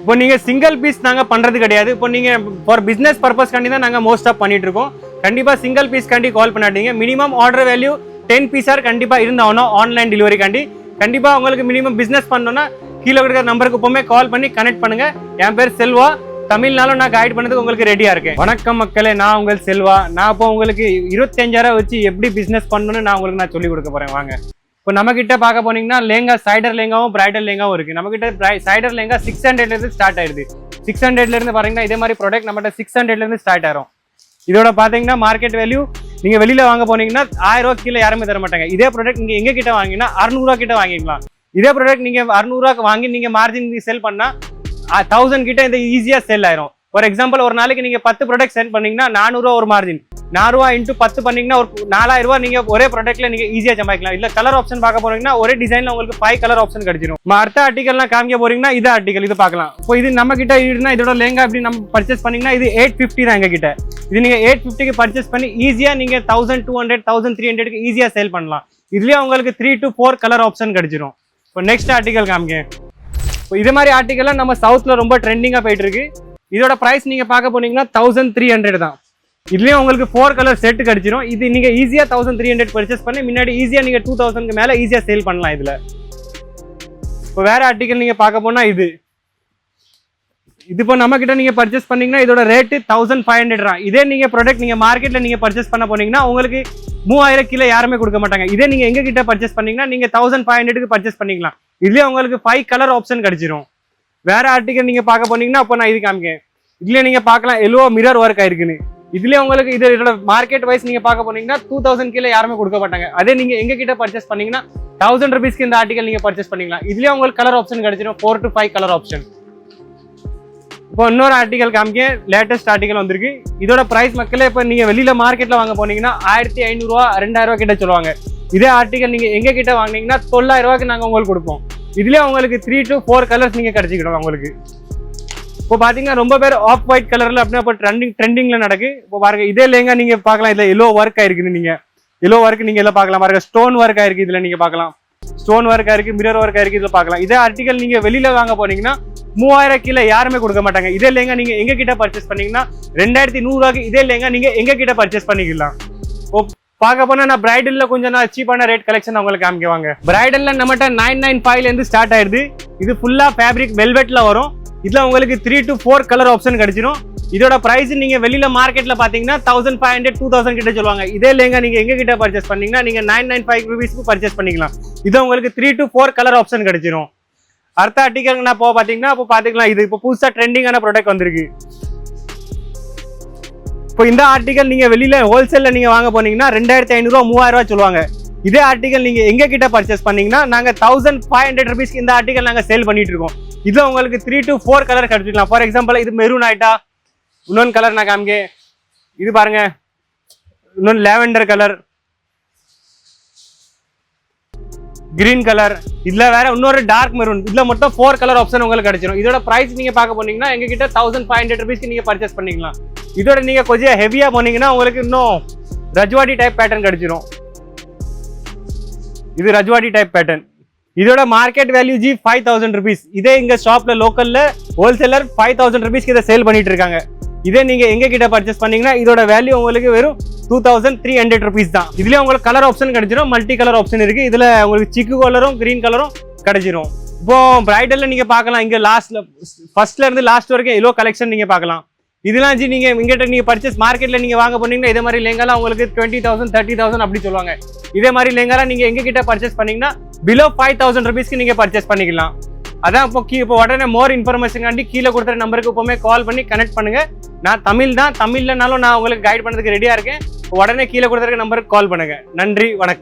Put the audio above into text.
இப்போ நீங்கள் single piece நாங்கள் பண்ணுறது கிடையாது. இப்போ நீங்கள் ஃபார் பிஸ்னஸ் பர்பஸ்க்காண்டி தான் நாங்கள் மோஸ்ட் ஆஃப் பண்ணிட்டு இருக்கோம் கண்டிப்பாக சிங்கிள் பீஸ் காண்டி கால் பண்ணாட்டீங்க மினிமம் ஆர்டர் வேல்யூ டென் பீஸார் கண்டிப்பாக இருந்தாகணும் ஆன்லைன் டெலிவரி காண்டி. உங்களுக்கு மினிமம் பிஸ்னஸ் பண்ணோன்னா கீழே கொடுக்குற நம்பருக்கு எப்பவுமே கால் பண்ணி கனெக்ட் பண்ணுங்கள் என் பேர் செல்வா. தமிழ்னாலும் நான் கைட் பண்ணதுக்கு உங்களுக்கு ரெடியாக இருக்கேன். வணக்கம் மக்களே நான் உங்கள் செல்வா. நான் இப்போ உங்களுக்கு இருபத்தஞ்சாயிரம் வச்சு எப்படி பிஸ்னஸ் பண்ணணும்னு நான் உங்களுக்கு நான் சொல்லிக் கொடுக்க போகிறேன் வாங்க. இப்போ நம்ம கிட்ட பார்க்க போனீங்கன்னா லேங்கா சைடர் லேங்காவும் பிரைடல் லேங்காவும் இருக்கு. நம்ம கிட்ட சைடர் லேங்கா சிக்ஸ் ஹண்ட்ரட்ல இருந்து ஸ்டார்ட் ஆயிடுது. சிக்ஸ் ஹண்ட்ரட்ல இருந்து பாத்தீங்கன்னா இதே மாதிரி ப்ராடக்ட் நம்மகிட்ட சிக்ஸ் ஹண்ட்ரட்ல இருந்து ஸ்டார்ட் ஆயிரும். இதோட பாத்தீங்கன்னா மார்க்கெட் வேல்யூ நீங்க வெளியில வாங்க போனீங்கன்னா ஆயிரம் ரூபா கீழே யாருமே தர மாட்டாங்க. இதே ப்ராடக்ட் நீங்க எங்க கிட்ட வாங்கினா அறுநூறுவா கிட்ட வாங்கிக்கலாம். இதே ப்ராடக்ட் நீங்க அறுநூறுவாக்கு வாங்கி நீங்க மார்ஜின் செல் பண்ணா தௌசண்ட் கிட்ட இந்த ஈஸியா செல் ஆயிரும். ஃபார் எக்ஸாம்பிள் ஒரு நாளைக்கு நீங்க பத்து ப்ராடக்ட் சென்ட் பண்ணீங்கன்னா நானூறுவா ஒரு மார்ஜின் நானூறுவா இன்ட்டு பத்து பண்ணீங்கன்னா ஒரு நாலாயிரம் ரூபாய் நீங்க ஒரே ப்ராடக்ட்ல நீங்க ஈஸியா சம்பாதிக்கலாம். இல்ல கலர் ஆப்ஷன் பார்க்க போறீங்கன்னா ஒரே டிசைன்ல உங்களுக்கு ஃபைவ் கலர் ஆப்ஷன் கிடைச்சிடும் அடுத்த ஆர்டிகல்லாம் காமிக்க போறீங்கன்னா இது ஆர்டிகல் இது பார்க்கலாம். இப்போ இது நம்ம கிட்ட இருந்தா இதோட லேங்கா இப்படி நம்ம பர்ச்சேஸ் பண்ணீங்கன்னா இது எயிட் ஃபிஃப்டி தான் எங்க கிட்ட. இது நீங்க எயிட் ஃபிஃப்டிக்கு பர்ச்சேஸ் பண்ணி ஈஸியா நீங்க thousand two hundred thousand three ஹண்ட்ரட்க்கு ஈஸியா சேல் பண்ணலாம். இதுலயே உங்களுக்கு three to four colour option கிடைச்சிடும் இப்போ நெக்ஸ்ட் ஆர்டிகல் காமிங்க இப்போ இது மாதிரி ஆர்டிகல்லாம் நம்ம சவுத்ல ரொம்ப ட்ரெண்டிங்கா போயிட்டு இருக்கு. இதோட பிரைஸ் நீங்க பார்க்க போனீங்கன்னா தௌசண்ட் த்ரீ ஹண்ட்ரட் தான். இதுலேயும் உங்களுக்கு ஃபோர் கலர் செட்டு கிடைச்சிரும். இது நீங்கள் ஈஸியாக தௌசண்ட் த்ரீ ஹண்ட்ரட் பர்ச்சேஸ் பண்ணி முன்னாடி ஈஸியாக நீங்கள் டூ தௌசண்ட்க்கு மேலே ஈஸியாக சேல் பண்ணலாம் இதில். இப்போ வேறு ஆர்டிக்கல் நீங்கள் பார்க்க போனால் இது. இது இப்போ நம்ம நீங்கள் பர்ச்சேஸ் பண்ணிங்கன்னா இதோட ரேட்டு தௌசண்ட் ஃபைவ் ஹண்ட்ரட் தான் இதே நீங்கள் ப்ராடக்ட் நீங்கள் மார்க்கெட்டில் நீங்கள் பர்ச்சேஸ் பண்ண போனீங்கன்னா உங்களுக்கு மூவாயிரம் கிலோ யாருமே கொடுக்க மாட்டாங்க. இதே நீங்கள் எங்க கிட்ட பர்ச்சேஸ் பண்ணிங்கன்னா நீங்கள் தௌசண்ட் ஃபைவ் ஹண்ட்ரடுக்கு பர்ச்சேஸ் பண்ணிக்கலாம். இதுலயே உங்களுக்கு ஃபைவ் கலர் ஆப்ஷன் கிடச்சிரும். வேறு ஆர்டிகல் நீங்கள் பார்க்க போனீங்கன்னா அப்போ நான் இது காமிக்கேன் இதுலேயே நீங்கள் பார்க்கலாம் எல்லோ மிரர் ஒர்க் ஆயிருக்குன்னு. இதுலயே உங்களுக்கு இது இதோட மார்க்கெட் வைஸ் நீங்க பார்க்க போனீங்கன்னா டூ தௌசண்ட் கீழே யாருமே கொடுக்க மாட்டாங்க. அதே நீங்க எங்க கிட்ட பர்ச்சேஸ் பண்ணீங்கன்னா தௌசண்ட் ருபீஸ்க்கு இந்த ஆர்டிகல் நீங்க பர்ச்சேஸ் பண்ணிக்கலாம் இதுலயே உங்களுக்கு கலர் ஆப்ஷன் கிடைச்சிடும் four to five colour option இப்போ இன்னொரு ஆர்டிகல் காமிக்க லேட்டஸ்ட் ஆர்டிகல் வந்திருக்கு. இதோட பிரைஸ் மக்களே இப்போ நீங்க வெளியில மார்க்கெட்ல வாங்க போனீங்கன்னா ஆயிரத்தி ஐநூறுரூவா ரெண்டாயிரம் ரூபா கிட்ட சொல்லுவாங்க. இதே ஆர்டிகல் நீங்க எங்க கிட்ட வாங்குனீங்கன்னா தொள்ளாயிரம் ரூபாய்க்கு நாங்க உங்களுக்கு கொடுப்போம். இதுலயே உங்களுக்கு த்ரீ டு ஃபோர் கலர்ஸ் நீங்க கிடைச்சிக்கிடும் உங்களுக்கு. இப்போ பார்த்தீங்கன்னா ரொம்ப பேர் ஆஃப் ஒயிட் கலரில் அப்படின்னா இப்போ ட்ரெண்டிங் ட்ரெண்டிங்கில் நடக்கு. இப்போ பாருங்க இதே லேங்கா நீங்கள் பார்க்கலாம். இதில் எல்லோ ஒர்க் ஆயிருக்குன்னு நீங்கள் எல்லோ ஒர்க் நீங்கள் எல்லாம் பார்க்கலாம். பாருங்க ஸ்டோன் ஒர்க் ஆயிருக்கு இதில் நீங்கள் பார்க்கலாம். ஸ்டோன் ஒர்க் ஆயிருக்கு மிரர் ஒர்க் ஆயிருக்கு இதில் பார்க்கலாம். இதே ஆர்டிகல் நீங்கள் வெளியில் வாங்க போனீங்கன்னா மூவாயிரம் கீழே யாருமே கொடுக்க மாட்டாங்க. இதே லேங்கா நீங்கள் எங்கள் கிட்ட பர்ச்சேஸ் பண்ணீங்கன்னா ரெண்டாயிரத்தி நூறுரூவாக்கு இதே லேங்கா நீங்கள் எங்கள் கிட்ட பர்ச்சேஸ் பண்ணிக்கலாம். ஓ பார்க்க போனால் நான் பிரைடல்ல கொஞ்சம் நான் சீப்பான ரேட் கலெக்ஷன் உங்களுக்கு காமிக்குவாங்க பிரைடல்ல நம்மகிட்ட நைன் நைன் ஃபைவ்லேருந்து ஸ்டார்ட் ஆயிடுது. இது ஃபுல்லாக ஃபேப்ரிக் வெல்வெட்டில் வரும். இதில் உங்களுக்கு three to four colour option கிடைச்சிரும். இதோட ப்ரைஸ் நீங்கள் வெளியில் மார்க்கெட்டில் பார்த்தீங்கன்னா thousand five hundred two thousand கிட்ட சொல்லுவாங்க. இதே இல்லைங்க நீங்கள் எங்கள் கிட்ட பர்ச்சேஸ் பண்ணீங்கன்னா நீங்கள் நைன் நைன் ஃபைவ் ருபீஸ்க்கு பர்ச்சேஸ் பண்ணிக்கலாம். இது உங்களுக்கு three to four colour option கிடைச்சிடும் அடுத்த ஆர்டிகல் நான் இப்போ பார்த்தீங்கன்னா இப்போ பார்த்துக்கலாம் இது இப்போ புதுசாக ட்ரெண்டிங்கான ப்ராடக்ட் வந்திருக்கு. இப்போ இந்த ஆர்டிகல் நீங்கள் வெளியில் ஹோல்சேலில் நீங்கள் வாங்க போனீங்கன்னா ரெண்டாயிரத்தி ஐநூறுரூவா மூவாயிரம் ரூபா சொல்லுவாங்க. இதே ஆர்டிகல் நீங்கள் எங்கள் கிட்ட பர்ச்சேஸ் பண்ணீங்கன்னா நாங்கள் தௌசண்ட் ஃபைவ் ஹண்ட்ரட் ருபீஸ்க்கு இந்த ஆர்டிகல் நாங்கள் சேல் பண்ணிட்டு இருக்கோம். இதுல உங்களுக்கு த்ரீ டு ஃபோர் கலர் கிடைச்சிக்கலாம். ஃபார் எக்ஸாம்பிள் இது மெரூன் ஆயிட்டா இன்னொன்று கலர் நான் காமிக்க. இது பாருங்க. இன்னொன்று லேவெண்டர் கலர் கிரீன் கலர் இதுல வேற இன்னொரு டார்க் மெரூன் இதுல மட்டும் ஃபோர் கலர் ஆப்ஷன் உங்களுக்கு கிடைச்சிடும் இதோட பிரைஸ் நீங்க பார்க்க போனீங்கன்னா எங்ககிட்ட தௌசண்ட் ஃபைவ் ஹண்ட்ரட் ருபீஸ்க்கு நீங்க பர்ச்சேஸ் பண்ணிக்கலாம். இதோட நீங்க கொஞ்சம் ஹெவியா போனீங்கன்னா உங்களுக்கு இன்னும் ரஜ்வாடி டைப் பேட்டர்ன் கிடைச்சிடும் இது ரஜ்வாடி டைப் பேட்டர்ன் இதோட மார்க்கெட் வேல்யூ ஜி ஃபைவ் தௌசண்ட் ருபீஸ் இதே இங்க ஷாப்ல லோக்கல்ல ஹோல்சேலர் ஃபைவ் தௌசண்ட் ருபீஸ்க்கு இதை சேல் பண்ணிட்டு இருக்காங்க. இதே நீங்க எங்க கிட்ட பர்ச்சேஸ் பண்ணீங்கன்னா இதோட வேல்யூ உங்களுக்கு வெறும் two thousand three hundred rupees தான். இதுல உங்களுக்கு கலர் ஆப்ஷன் கிடைச்சிரும். மல்டி கலர் ஆப்ஷன் இருக்கு. இதுல உங்களுக்கு சிக்கு கலரும் கிரீன் கலரும் கிடைச்சிரும். இப்போ பிரைடல்ல நீங்க பார்க்கலாம். இங்க லாஸ்ட்ல ஃபர்ஸ்ட்ல இருந்து லாஸ்ட் வரைக்கும் எல்லோ கலெக்ஷன் நீங்க பார்க்கலாம். இதெல்லாம் ஜி நீங்க இங்கிட்ட நீங்க பர்ச்சேஸ் மார்க்கெட்ல நீங்க வாங்க போனீங்கன்னா இதே மாதிரி லேங்காலாம் உங்களுக்கு டுவெண்ட்டி தௌசண்ட் தேர்ட்டி தௌசண்ட் அப்படி சொல்லுவாங்க. இதே மாதிரி லேங்காலாம் நீங்க எங்க கிட்ட பர்ச்சேஸ் பண்ணீங்கன்னா பிலோ ஃபைவ் தௌசண்ட் ருபீஸ்க்கு நீங்கள் பர்ச்சேஸ் பண்ணிக்கலாம். அதான் இப்போ கீ இப்போ உடனே மோர் இன்ஃபர்மேஷன்காண்டி கீழே கொடுக்குற நம்பருக்கு எப்போவுமே கால் பண்ணி கனெக்ட் பண்ணுங்க. நான் தமிழ் தான் தமிழ்லனாலும் நான் உங்களுக்கு கைட் பண்ணுறதுக்கு ரெடியாக இருக்கேன். உடனே கீழே கொடுத்துருக்க நம்பருக்கு கால் பண்ணுங்க. நன்றி வணக்கம்.